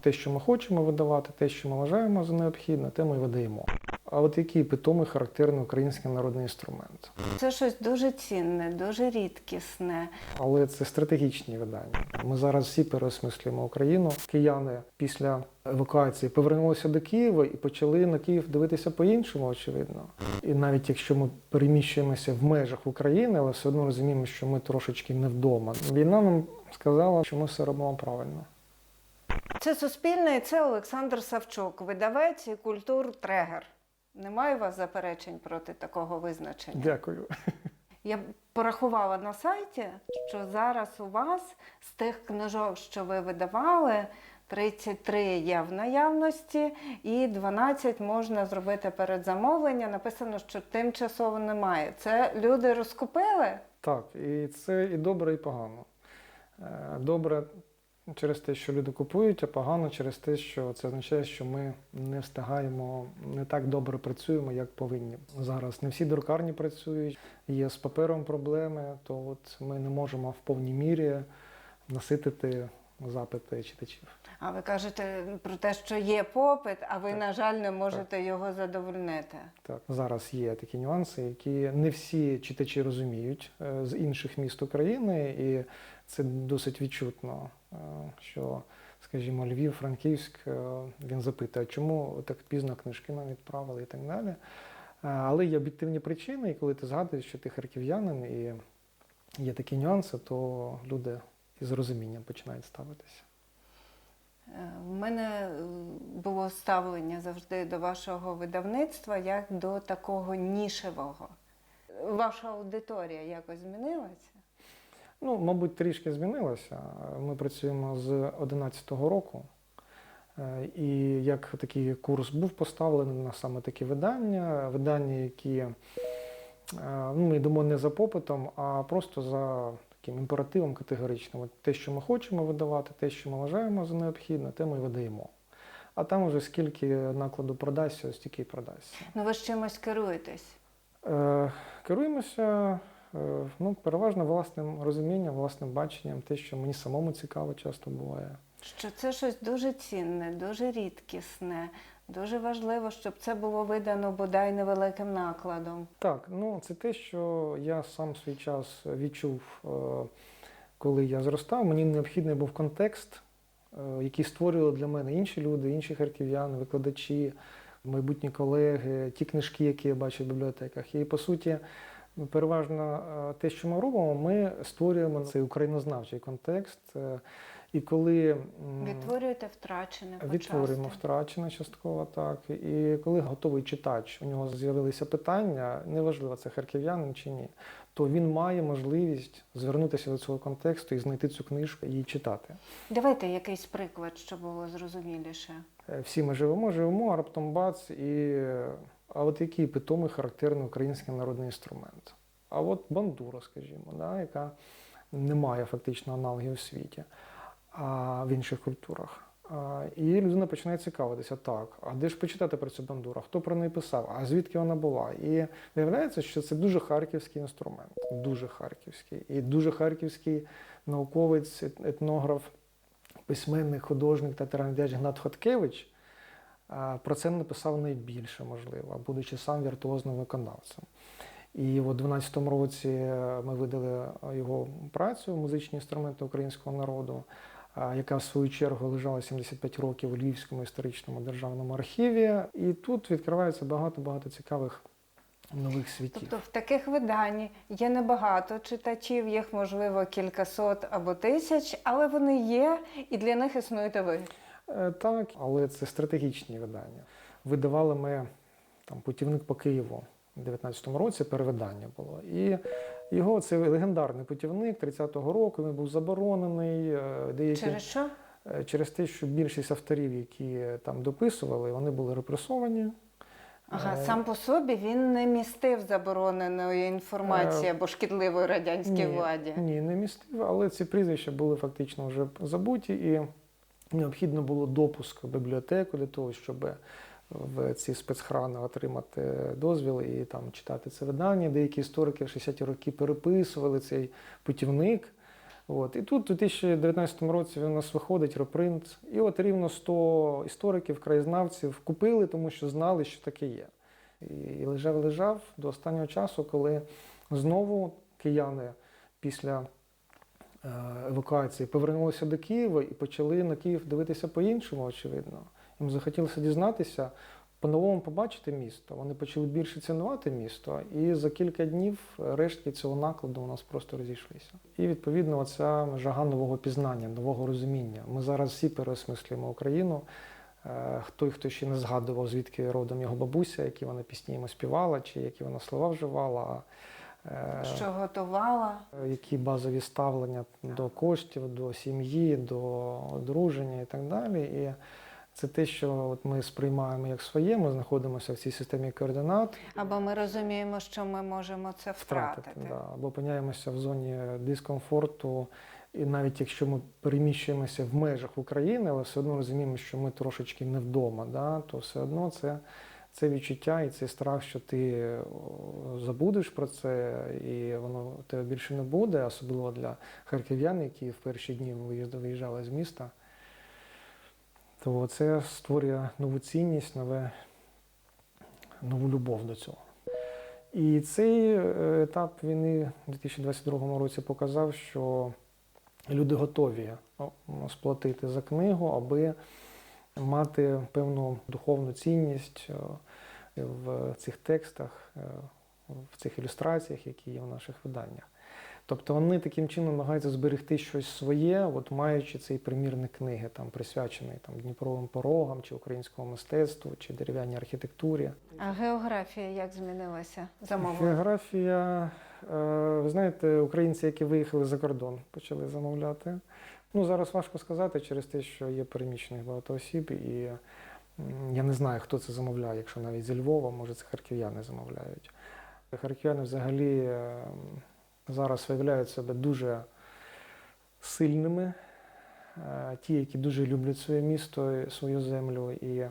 Те, що ми хочемо видавати, те, що ми вважаємо за необхідне, те ми й видаємо. А от який питомий характерний український народний інструмент. Це щось дуже цінне, дуже рідкісне. Але це стратегічні видання. Ми зараз всі переосмислюємо Україну. Кияни після евакуації повернулися до Києва і почали на Київ дивитися по-іншому, очевидно. І навіть якщо ми переміщуємося в межах України, але все одно розуміємо, що ми трошечки не вдома. Війна нам сказала, що ми все робимо правильно. Це суспільне і це Олександр Савчук, видавець і культур-трегер. Немає у вас заперечень проти такого визначення? Дякую. Я порахувала на сайті, що зараз у вас з тих книжок, що ви видавали, 33 є в наявності, і 12 можна зробити передзамовлення. Написано, що тимчасово немає. Це люди розкупили? Так, і це і добре, і погано. Е, Добре через те, що люди купують, а погано через те, що це означає, що ми не встигаємо, не так добре працюємо, як повинні. Зараз не всі друкарні працюють, є з папером проблеми, то от ми не можемо в повній мірі наситити запити читачів. А ви кажете про те, що є попит, а ви, на жаль, не можете його задовольнити. Так, зараз є такі нюанси, які не всі читачі розуміють е, з інших міст України, і це досить відчутно, що, скажімо, Львів, Франківськ, е, він запитує, чому так пізно книжки нам відправили і так далі. Е, Але є об'єктивні причини, і коли ти згадуєш, що ти харків'янин і є такі нюанси, то люди із розумінням починають ставитися. Е, В мене е, було ставлення завжди до вашого видавництва як до такого нішевого. Ваша аудиторія якось змінилася? Ну, мабуть, трішки змінилося. Ми працюємо з 2011 року. Е, І як такий курс був поставлений на саме такі видання, видання, які е, ну, ми йдемо не за попитом, а просто за таким імперативом категоричним. От те, що ми хочемо видавати, те, що ми вважаємо за необхідне, те ми видаємо. А там вже скільки накладу продасться, стільки й продасться. Ну ви ж чимось керуєтесь. Е, Керуємося ну, переважно власним розумінням, власним баченням, те, що мені самому цікаво, часто буває. Що це щось дуже цінне, дуже рідкісне, дуже важливо, щоб це було видано бодай невеликим накладом. Так, ну це те, що я сам свій час відчув, е, коли я зростав. Мені необхідний був контекст, е, який створювали для мене інші люди, інші харків'яни, викладачі, майбутні колеги, ті книжки, які я бачив в бібліотеках. І по суті, переважно е, те, що ми робимо, ми створюємо цей українознавчий контекст. Е, І коли Відтворюєте втрачене Відтворюємо почасти. втрачене частково так. І коли готовий читач, у нього з'явилися питання, неважливо, це харків'янин чи ні, то він має можливість звернутися до цього контексту і знайти цю книжку і її читати. Давайте якийсь приклад, щоб було зрозуміліше. Е, Всі ми живемо, живемо, а раптом бац, і а от який питомий характерний український народний інструмент? А от бандура, скажімо, да, яка не має фактично аналогів у світі, а в інших культурах. І людина починає цікавитися, так, а де ж почитати про цю бандуру? Хто про неї писав? А звідки вона була? І виявляється, що це дуже харківський інструмент, дуже харківський. І дуже харківський науковець, етнограф, письменник, художник та тиранідач Гнат Хоткевич про це написав найбільше, можливо, будучи сам віртуозним виконавцем. І у 12-му році ми видали його працю музичні інструменти українського народу, яка в свою чергу лежала 75 років у Львівському історичному державному архіві. І тут відкривається багато-багато цікавих нових світів. Тобто в таких виданні є небагато читачів, їх можливо кількасот або тисяч, але вони є, і для них існуєте ви. Е, Так, але це стратегічні видання. Видавали ми там путівник по Києву у 19-му році, перевидання було. І його це легендарний путівник 30-го року. Він був заборонений. е, Деякі Через що? е, через те, що більшість авторів, які там дописували, вони були репресовані. Ага, сам по собі він не містив забороненої інформації або шкідливої радянській владі. Ні, не містив, але ці прізвища були фактично вже забуті, і необхідно було допуск в бібліотеку для того, щоб в ці спецхрани отримати дозвіл і там читати це видання. Деякі історики в 60-ті роки переписували цей путівник. От. І тут у 2019 році він у нас виходить репринт, і от рівно 100 істориків, краєзнавців купили, тому що знали, що таке є. І лежав, лежав до останнього часу, коли знову кияни після е, евакуації повернулися до Києва і почали на Київ дивитися по-іншому, очевидно. Їм захотілося дізнатися, по-новому побачити місто. Вони почали більше цінувати місто, і за кілька днів рештки цього накладу у нас просто розійшлися. І відповідно оця жага нового пізнання, нового розуміння. Ми зараз всі переосмислюємо Україну. Е, Той, хто ще не згадував, звідки родом його бабуся, які вона пісні йому співала, чи які вона слова вживала. Е, Що готувала? які базові ставлення до коштів, до сім'ї, до одруження і так далі. І це те, що от ми сприймаємо як своє, ми знаходимося в цій системі координат, Або ми розуміємо, що ми можемо це втратити. втратити, да, або опиняємося в зоні дискомфорту. І навіть якщо ми переміщуємося в межах України, але все одно розуміємо, що ми трошечки не вдома, да, то все одно це, це відчуття і цей страх, що ти забудеш про це, і воно тебе більше не буде, особливо для харків'ян, які в перші дні виїжджали з міста. То це створює нову цінність, нове, нову любов до цього. І цей е, етап війни у 2022 році показав, що люди готові сплатити за книгу, аби мати певну духовну цінність е, в цих текстах, е, в цих ілюстраціях, які є в наших виданнях. Тобто вони таким чином намагаються зберегти щось своє, от маючи цей примірник книги, там присвячений там Дніпровим порогам, чи українському мистецтву, чи дерев'яній архітектурі. А географія як змінилася замовлення? Географія, е, ви знаєте, українці, які виїхали за кордон, почали замовляти. Ну, зараз важко сказати через те, що є переміщених багато осіб, і я не знаю, хто це замовляє, якщо навіть зі Львова, може, це харків'яни замовляють. Харків'яни взагалі е, зараз виявляють себе дуже сильними, е, ті, які дуже люблять своє місто, свою землю, і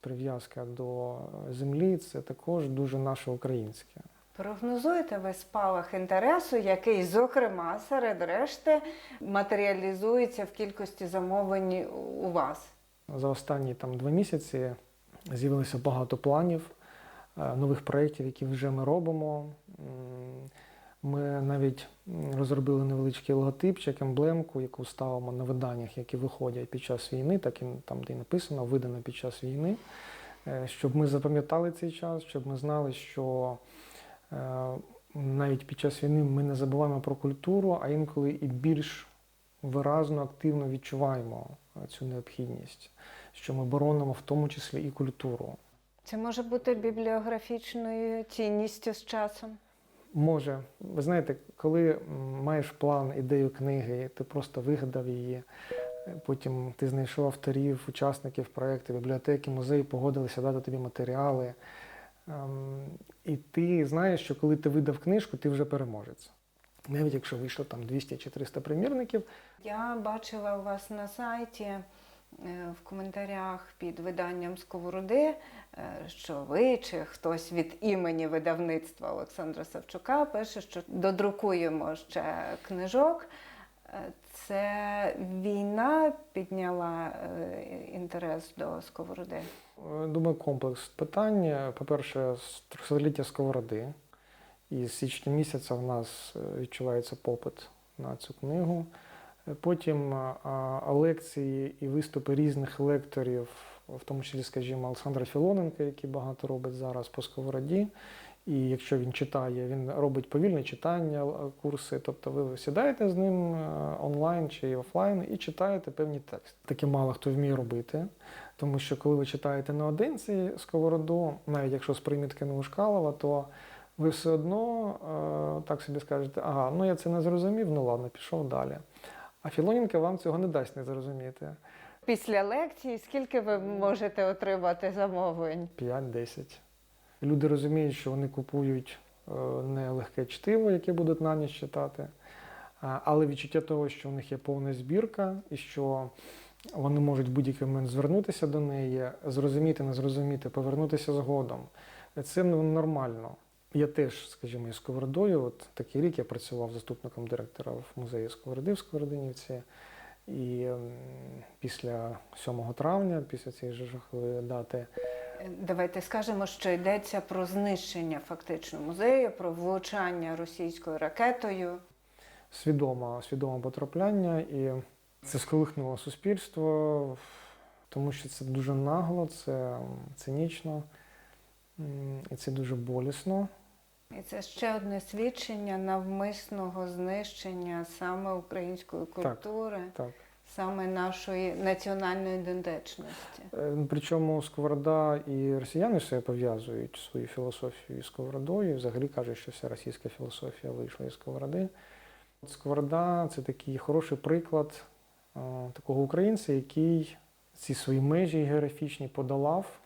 прив'язка до землі це також дуже наше українське. Прогнозуєте ви спалах інтересу, який, зокрема, серед решти матеріалізується в кількості замовлень у вас? За останні там два місяці з'явилося багато планів, е, нових проєктів, які вже ми робимо. Ми навіть розробили невеличкий логотипчик, емблемку, яку ставимо на виданнях, які виходять під час війни, так і там, де й написано, видано під час війни, Е, щоб ми запам'ятали цей час, щоб ми знали, що е, навіть під час війни ми не забуваємо про культуру, а інколи і більш виразно, активно відчуваємо цю необхідність, що ми боронимо в тому числі і культуру. Це може бути бібліографічною цінністю з часом. Може, ви знаєте, коли маєш план, ідею книги, ти просто вигадав її. Потім ти знайшов авторів, учасників проєкту, бібліотеки, музеї погодилися дати тобі матеріали. Ем, І ти знаєш, що коли ти видав книжку, ти вже переможець. Навіть якщо вийшло там 200 чи 300 примірників, Я бачила у вас на сайті е, в коментарях під виданням Сковороди, е, що ви чи хтось від імені видавництва Олександра Савчука пише, що додрукуємо ще книжок. Е, Це війна підняла інтерес до Сковороди. Думаю, комплекс питань. По-перше, з трьохсотліття сковороди. І з січня місяця в нас е, відчувається попит на цю книгу. Е, Потім а, лекції і виступи різних лекторів, в тому числі, скажімо, Олександра Філоненка, який багато робить зараз по сковороді. І якщо він читає, він робить повільне читання, е, курси. Тобто ви сідаєте з ним е, онлайн чи офлайн і читаєте певні тексти. Таке мало хто вміє робити. Тому що коли ви читаєте наодинці сковороду, навіть якщо з примітки Новушкалова, то ви все одно е, так собі скажете, ага, ну я це не зрозумів, ну ладно, пішов далі. А Філоненка вам цього не дасть не зрозуміти. Після лекції скільки ви можете отримати замовлень? 5-10. Люди розуміють, що вони купують е, не легке чтиво, яке будуть на ніч читати, а- але відчуття того, що у них є повна збірка і що вони можуть в будь-який момент звернутися до неї, зрозуміти, не зрозуміти, повернутися згодом. Це ну, нормально. Я теж, скажімо, із Сковородою, от такий рік я працював заступником директора в музеї Сковороди в Сковородинівці. І після 7 травня, після цієї жахливої дати, Е, Давайте скажемо, що йдеться про знищення фактично музею, про влучання російською ракетою. свідоме, свідоме потрапляння, і це сколихнуло суспільство, тому що це дуже нагло, це цинічно, і це дуже болісно. І це ще одне свідчення навмисного знищення саме української культури, Так. саме нашої національної ідентичності. Е, Причому Сковорода і росіяни все пов'язують свою філософію із Сковородою. Взагалі кажуть, що вся російська філософія вийшла із Сковороди. Сковорода це такий хороший приклад е, такого українця, який ці свої межі географічні подолав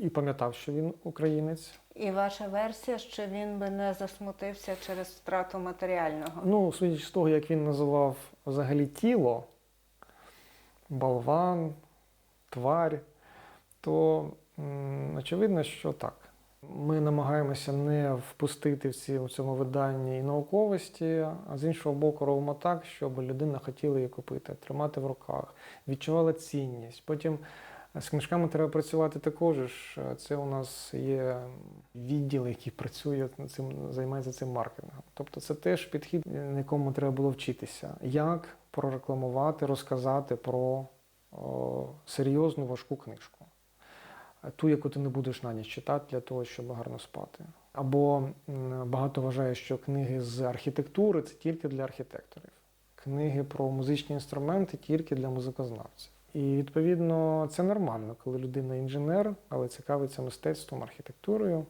і пам'ятав, що він українець. І ваша версія, що він би не засмутився через втрату матеріального. Ну, судячи з того, як він називав взагалі тіло, болван, тварь, то м, очевидно, що так. Ми намагаємося не впустити в, ці, в цьому виданні і науковості, а з іншого боку, робимо так, щоб людина хотіла її купити, тримати в руках, відчувала цінність. Потім з книжками треба працювати також. Це у нас є відділ, який працює цим, займається цим маркетингом. Тобто це теж підхід, на якому треба було вчитися. Як прорекламувати, розказати про о, серйозну важку книжку. Ту, яку ти не будеш на ніч читати для того, щоб гарно спати. Або багато вважає, що книги з архітектури це тільки для архітекторів. Книги про музичні інструменти тільки для музикознавців. І відповідно це нормально, коли людина інженер, але цікавиться мистецтвом, архітектурою.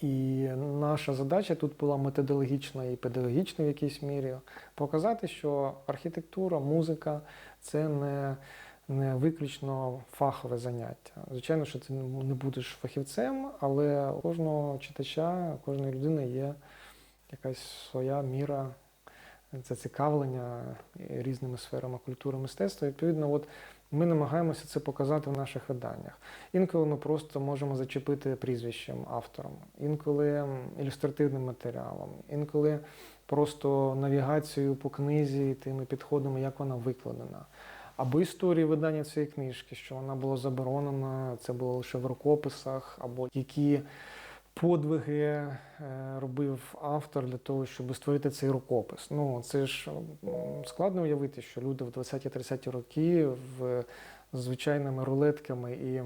І наша задача тут була методологічна і педагогічна в якійсь мірі показати, що архітектура, музика це не, не виключно фахове заняття. Звичайно, що ти не будеш фахівцем, але у кожного читача, у кожної людини є якась своя міра зацікавлення різними сферами культури мистецтва. Відповідно, от ми намагаємося це показати в наших виданнях. Інколи ми просто можемо зачепити прізвищем автором, інколи ілюстративним матеріалом, інколи просто навігацією по книзі, тими підходами, як вона викладена. Або історії видання цієї книжки, що вона була заборонена, це було лише в рукописах, або які подвиги е, робив автор для того, щоб створити цей рукопис. Ну, це ж складно уявити, що люди в 20-30 роки в звичайними рулетками і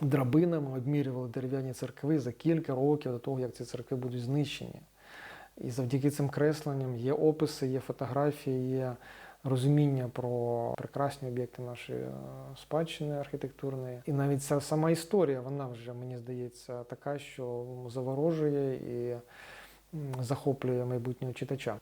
драбинами обмірювали дерев'яні церкви за кілька років до того, як ці церкви будуть знищені. І завдяки цим кресленням є описи, є фотографії, є розуміння про прекрасні об'єкти нашої е, спадщини архітектурної. І навіть ця сама історія, вона вже, мені здається, така, що заворожує і захоплює майбутнього читача.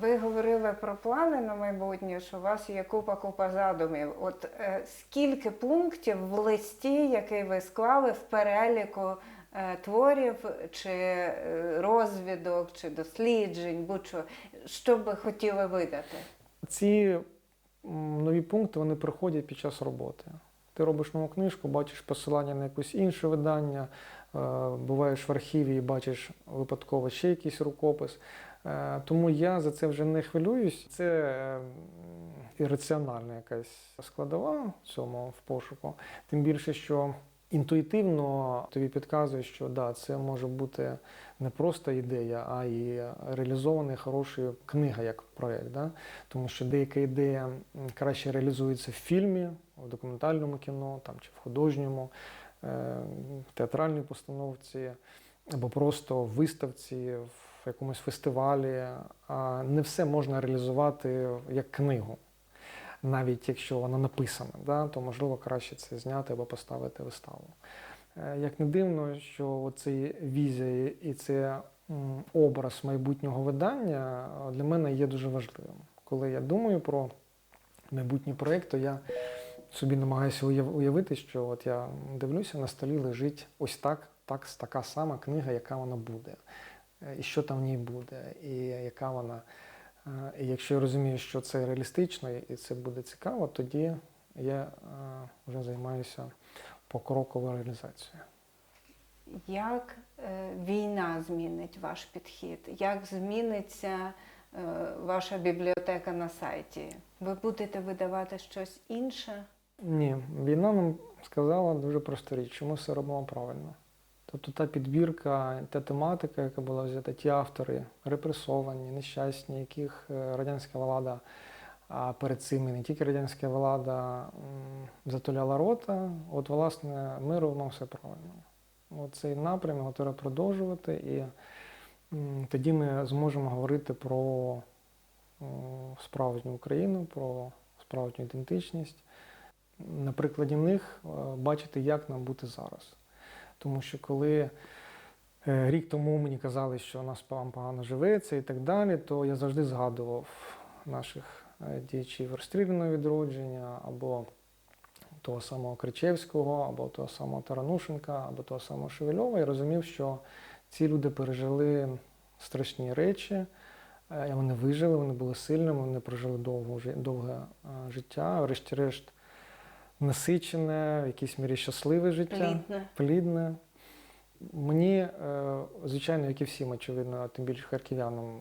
Ви говорили про плани на майбутнє, що у вас є купа-купа задумів. От е, скільки пунктів в листі, який ви склали в переліку е, творів, чи е, розвідок, чи досліджень, будь-що, що би хотіли видати? Ці нові пункти вони приходять під час роботи. Ти робиш нову книжку, бачиш посилання на якесь інше видання, е, буваєш в архіві і бачиш випадково ще якийсь рукопис. Е, Тому я за це вже не хвилююсь. Це ірраціональна якась складова в цьому в пошуку. Тим більше, що інтуїтивно тобі підказує, що да, це може бути не просто ідея, а і реалізована хороша книга як проєкт. Да? Тому що деяка ідея краще реалізується в фільмі, в документальному кіно там, чи в художньому, е, в театральній постановці, або просто в виставці, в якомусь фестивалі. А не все можна реалізувати як книгу. Навіть якщо вона написана, да, то можливо краще це зняти або поставити виставу. Е, Як не дивно, що цей візія і це образ майбутнього видання е, для мене є дуже важливим. Коли я думаю про майбутній проєкт, то я собі намагаюся уявити, що от я дивлюся, на столі лежить ось так, так, така сама книга, яка вона буде, Е, і що там в ній буде, і яка вона. І якщо я розумію, що це реалістично і це буде цікаво, тоді я вже займаюся покроковою реалізацією. Як е, війна змінить ваш підхід? Як зміниться е, ваша бібліотека на сайті? Ви будете видавати щось інше? Ні, війна нам сказала дуже просту річ, що ми все робимо правильно. Тобто та підбірка, та тематика, яка була взята, ті автори репресовані, нещасні, яких е, радянська влада, а перед цим і не тільки радянська влада затуляла рота, от, власне, ми робимо все правильно. От цей напрям його треба продовжувати, і тоді ми зможемо говорити про справжню Україну, про справжню ідентичність на прикладі них е, бачити, як нам бути зараз. Тому що коли е, рік тому мені казали, що у нас погано живеться і так далі, то я завжди згадував наших е, діячів розстріляного відродження або того самого Кричевського, або того самого Таранушенка, або того самого Шевельова, і розумів, що ці люди пережили страшні речі. е, Вони вижили, вони були сильними, вони прожили довго, довге життя. Врешті-решт, насичене, в якійсь мірі щасливе життя, Плідне. плідне. Мені, е, звичайно, як і всім, очевидно, а тим більше харків'янам е,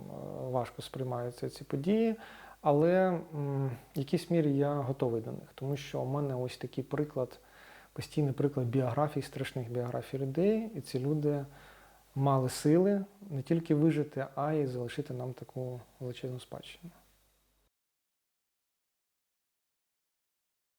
важко сприймаються ці події, але в якійсь мірі я готовий до них, тому що в мене ось такий приклад, постійний приклад біографій, страшних біографій людей, і ці люди мали сили не тільки вижити, а й залишити нам таку величезну спадщину.